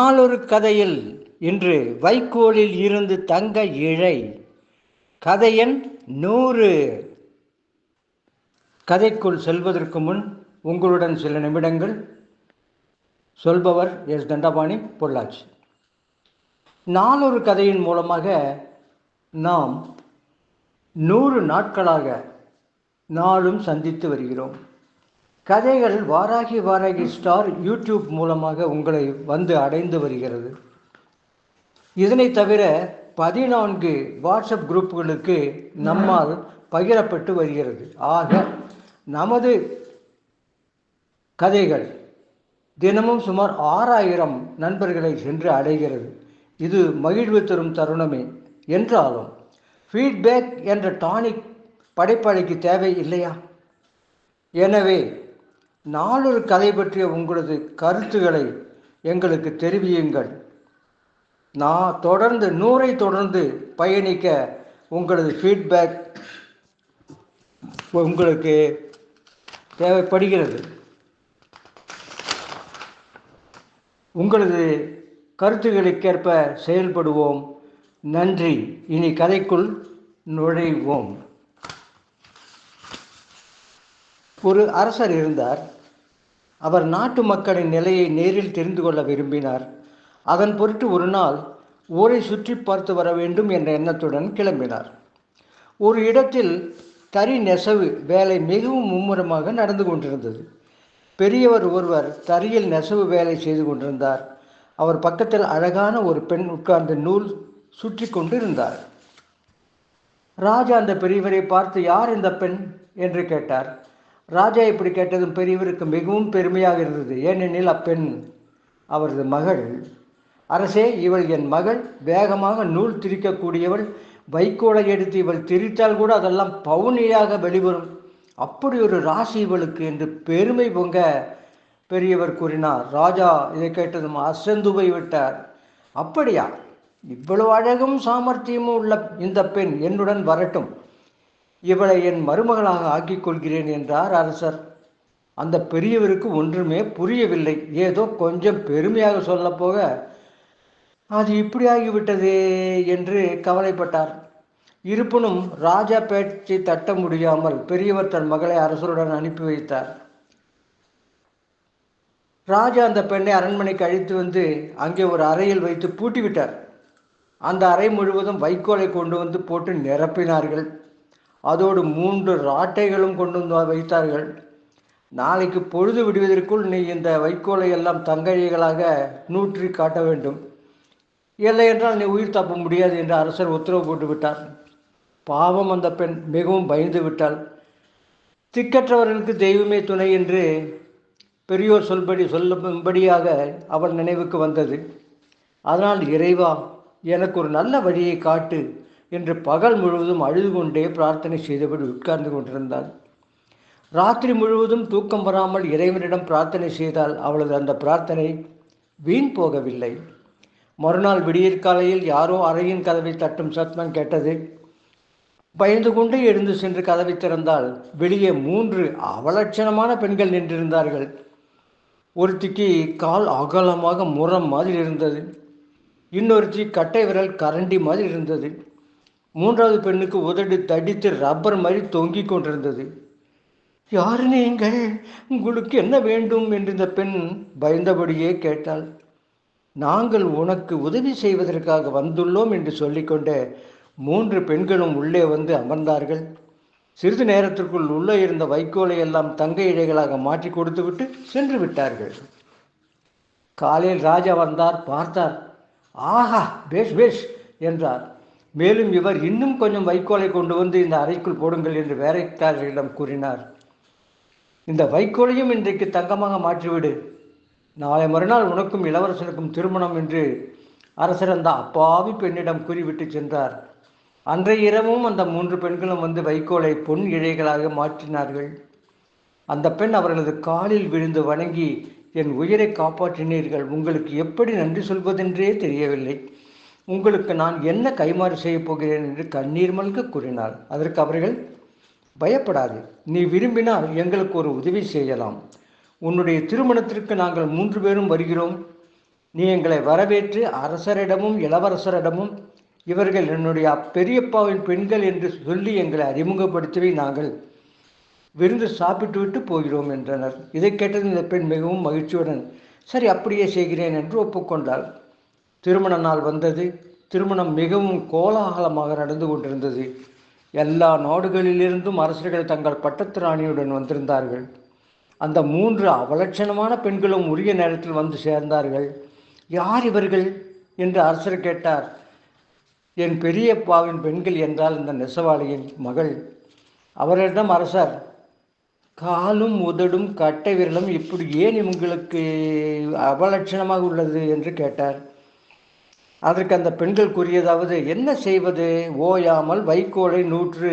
நாளொரு கதையில் இன்று வைக்கோலில் இருந்து தங்க இழை. கதையன் நூறு. கதைக்குள் செல்வதற்கு முன் உங்களுடன் சில நிமிடங்கள் சொல்பவர் எஸ். தண்டபாணி பொள்ளாச்சி. நாளொரு கதையின் மூலமாக நாம் நூறு நாட்களாக நாளும் சந்தித்து வருகிறோம். கதைகள் வாராகி வாராகி ஸ்டார் யூடியூப் மூலமாக உங்களை வந்து அடைந்து வருகிறது. இதனை தவிர பதினான்கு வாட்ஸ்அப் குரூப்புகளுக்கு நம்மால் பகிரப்பட்டு வருகிறது. ஆக நமது கதைகள் தினமும் சுமார் ஆறாயிரம் நண்பர்களை சென்று அடைகிறது. இது மகிழ்வு தரும் தருணமே. என்றாலும் ஃபீட்பேக் என்ற டானிக் படைப்பாளிக்கு தேவை இல்லையா? எனவே நாளொரு கதை பற்றிய உங்களது கருத்துக்களை எங்களுக்கு தெரிவியுங்கள். நான் தொடர்ந்து நூறை தொடர்ந்து பயணிக்க உங்களது ஃபீட்பேக் உங்களுக்கு தேவைப்படுகிறது. உங்களது கருத்துக்களுக்கேற்ப செயல்படுவோம். நன்றி. இனி கதைக்குள் நுழைவோம். ஒரு அரசர் இருந்தார். அவர் நாட்டு மக்களின் நிலையை நேரில் தெரிந்து கொள்ள விரும்பினார். அதன் பொருட்டு ஒரு நாள் ஊரை சுற்றி பார்த்து வர வேண்டும் என்ற எண்ணத்துடன் கிளம்பினார். ஒரு இடத்தில் தறி நெசவு வேலை மிகவும் மும்முரமாக நடந்து கொண்டிருந்தது. பெரியவர் ஒருவர் தறியில் நெசவு வேலை செய்து கொண்டிருந்தார். அவர் பக்கத்தில் அழகான ஒரு பெண் உட்கார்ந்து நூல் சுற்றி கொண்டு இருந்தார் ராஜா அந்த பெரியவரை பார்த்து யார் இந்த பெண்? என்று கேட்டார். ராஜா இப்படி கேட்டதும் பெரியவருக்கு மிகவும் பெருமையாக இருந்தது. ஏனெனில் அப்பெண் அவரது மகள் அரசே இவள் என் மகள் வேகமாக நூல் திரிக்கக்கூடியவள் வைக்கோலை எடுத்து இவள் திரித்தால் கூட அதெல்லாம் பவுனியாக வெளிவரும். அப்படி ஒரு ராசி இவளுக்கு என்று பெருமை பொங்க பெரியவர் கூறினார். ராஜா இதை கேட்டதும் அசந்து போய்விட்டார். அப்படியா? இவ்வளவு அழகும் சாமர்த்தியமும் உள்ள இந்த பெண் என்னுடன் வரட்டும். இவளை என் மருமகளாக ஆக்கிக் கொள்கிறேன் என்றார் அரசர். அந்த பெரியவருக்கு ஒன்றுமே புரியவில்லை. ஏதோ கொஞ்சம் பெருமையாக சொல்லப்போக போக அது இப்படி ஆகிவிட்டதே என்று கவலைப்பட்டார். இருப்பினும் ராஜா பேச்சை தட்ட முடியாமல் பெரியவர் தன் மகளை அரசருடன் அனுப்பி வைத்தார். ராஜா அந்த பெண்ணை அரண்மனைக்கு அழைத்து வந்து அங்கே ஒரு அறையில் வைத்து பூட்டிவிட்டார். அந்த அறை முழுவதும் வைக்கோலை கொண்டு வந்து போட்டு நிரப்பினார்கள். அதோடு மூன்று ராட்டைகளும் கொண்டு வந்து வைத்தார்கள். நாளைக்கு பொழுது விடுவதற்குள் நீ இந்த வைக்கோலை எல்லாம் தங்கழிகளாக நூற்றி காட்ட வேண்டும். இல்லை என்றால் நீ உயிர் தப்ப முடியாது என்று அரசர் உத்தரவு போட்டு விட்டார். பாவம் அந்த பெண் மிகவும் பயந்து விட்டாள். திக்கற்றவர்களுக்கு தெய்வமே துணை என்று பெரியோர் சொல்படி சொல்லும்படியாக அவள் நினைவுக்கு வந்தது. அதனால் இறைவா எனக்கு ஒரு நல்ல வழியை காட்டு. என்று பகல் முழுவதும் அழுது கொண்டே பிரார்த்தனை செய்தபடி உட்கார்ந்து கொண்டிருந்தாள். ராத்திரி முழுவதும் தூக்கம் வராமல் இறைவனிடம் பிரார்த்தனை செய்தால் அவளது அந்த பிரார்த்தனை வீண் போகவில்லை. மறுநாள் விடியற்காலையில் யாரோ அறையின் கதவை தட்டும் சத்மன் கேட்டது. பயந்து கொண்டே எழுந்து சென்று கதவை திறந்தால் வெளியே மூன்று அவலட்சணமான பெண்கள் நின்றிருந்தார்கள். ஒருத்திக்கு கால் அகலமாக முறம் மாதிரி இருந்தது. இன்னொருத்தி கட்டை விரல் கரண்டி மாதிரி இருந்தது. மூன்றாவது பெண்ணுக்கு உதடு தடித்து ரப்பர் மாதிரி தொங்கிக் கொண்டிருந்தது. யார் நீங்கள் உங்களுக்கு என்ன வேண்டும்? என்று இந்த பெண் பயந்தபடியே கேட்டாள். நாங்கள் உனக்கு உதவி செய்வதற்காக வந்துள்ளோம் என்று சொல்லிக்கொண்டே மூன்று பெண்களும் உள்ளே வந்து அமர்ந்தார்கள். சிறிது நேரத்திற்குள் உள்ளே இருந்த வைக்கோலை எல்லாம் தங்க இழைகளாக மாற்றி கொடுத்துவிட்டு சென்று விட்டார்கள். காலையில் ராஜா வந்தார் பார்த்தார். ஆஹா பேஷ் பேஷ் என்றார். மேலும் இவர் இன்னும் கொஞ்சம் வைக்கோலை கொண்டு வந்து இந்த அறைக்குள் போடுங்கள் என்று வேலைக்காரர்களிடம் கூறினார். இந்த வைக்கோலையும் இன்றைக்கு தங்கமாக மாற்றிவிடு. நாளை மறுநாள் உனக்கும் இளவரசனுக்கும் திருமணம் என்று அரசர் அந்த அப்பாவி பெண்ணிடம் கூறிவிட்டு சென்றார். அன்றைய இரவும் அந்த மூன்று பெண்களும் வந்து வைக்கோலை பொன் இழைகளாக மாற்றினார்கள். அந்த பெண் அவர்களது காலில் விழுந்து வணங்கி என் உயிரை காப்பாற்றினீர்கள். உங்களுக்கு எப்படி நன்றி சொல்வதென்றே தெரியவில்லை. உங்களுக்கு நான் என்ன கைமாறு செய்யப் போகிறேன் என்று கண்ணீர் மல்க கூறினார் அதற்கு அவர்கள் பயப்படாது நீ விரும்பினால் எங்களுக்கு ஒரு உதவி செய்யலாம். உன்னுடைய திருமணத்திற்கு நாங்கள் மூன்று பேரும் வருகிறோம். நீ எங்களை வரவேற்று அரசரிடமும் இளவரசரிடமும் இவர்கள் என்னுடைய பெரியப்பாவின் பெண்கள் என்று சொல்லி எங்களை அறிமுகப்படுத்தவே நாங்கள் விருந்து சாப்பிட்டு விட்டு போகிறோம் என்றனர். இதை கேட்டது இந்த பெண் மிகவும் மகிழ்ச்சியுடன் சரி அப்படியே செய்கிறேன் என்று ஒப்புக்கொண்டாள். திருமண நாள் வந்தது. திருமணம் மிகவும் கோலாகலமாக நடந்து கொண்டிருந்தது. எல்லா நாடுகளிலிருந்தும் அரசர்கள் தங்கள் பட்டத்து ராணியுடன் வந்திருந்தார்கள். அந்த மூன்று அவலட்சணமான பெண்களும் உரிய நேரத்தில் வந்து சேர்ந்தார்கள். யார் இவர்கள்? என்று அரசர் கேட்டார். என் பெரியப்பாவின் பெண்கள் என்றால் இந்த நெசவாளியின் மகள். அவரிடம் அரசர் காலும் உதடும் கட்டை விரலும் இப்படி ஏன் இவங்களுக்கு அவலட்சணமாக உள்ளது? என்று கேட்டார். அதற்கு அந்த பெண்கள் கூறியதாவது என்ன செய்வது? ஓயாமல் வைக்கோலை நூற்று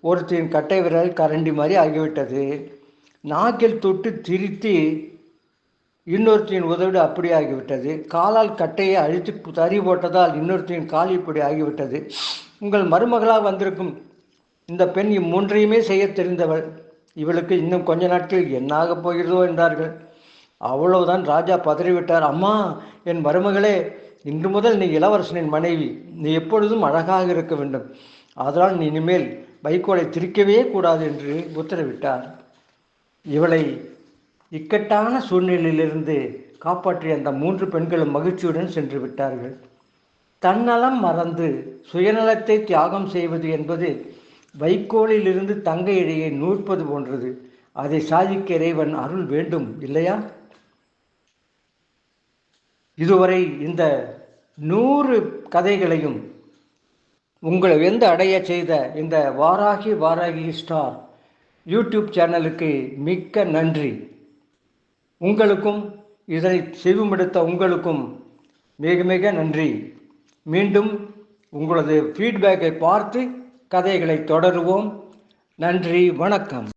ஒருத்தின் கட்டை விரல் கரண்டி மாதிரி ஆகிவிட்டது. நாக்கில் தொட்டு திரித்தி இன்னொருத்தின் உதவிடு அப்படி ஆகிவிட்டது. காலால் கட்டையை அழித்து தறி போட்டதால் இன்னொருத்தின் கால் இப்படி ஆகிவிட்டது. உங்கள் மருமகளாக வந்திருக்கும் இந்த பெண் இம்மூன்றையுமே செய்ய தெரிந்தவள். இவளுக்கு இன்னும் கொஞ்ச நாட்கள் என்னாக போகிறதோ என்றார்கள். அவ்வளவுதான் ராஜா பதறிவிட்டார். அம்மா என் மருமகளே இன்று முதல் நீ இளவரசனின் மனைவி. நீ எப்பொழுதும் அழகாக இருக்க வேண்டும். அதனால் நீ இனிமேல் வைக்கோலை திரிக்கவே கூடாது என்று உத்தரவிட்டார். இவளை இக்கட்டான சூழ்நிலையிலிருந்து காப்பாற்றிய அந்த மூன்று பெண்களும் மகிழ்ச்சியுடன் சென்று விட்டார்கள். தன்னலம் மறந்து சுயநலத்தை தியாகம் செய்வது என்பது வைக்கோலிலிருந்து தங்க இழையை நூற்பது போன்றது. அதை சாதிக்க இறைவன் அருள் வேண்டும் இல்லையா? இதுவரை இந்த நூறு கதைகளையும் உங்களை எந்த அடைய செய்த இந்த வாராகி வாராகி ஸ்டார் யூடியூப் சேனலுக்கு மிக்க நன்றி. உங்களுக்கும் இதனை செவிமெடுத்த உங்களுக்கும் மிக மிக நன்றி. மீண்டும் உங்களது ஃபீட்பேக்கை பார்த்து கதைகளை தொடருவோம். நன்றி வணக்கம்.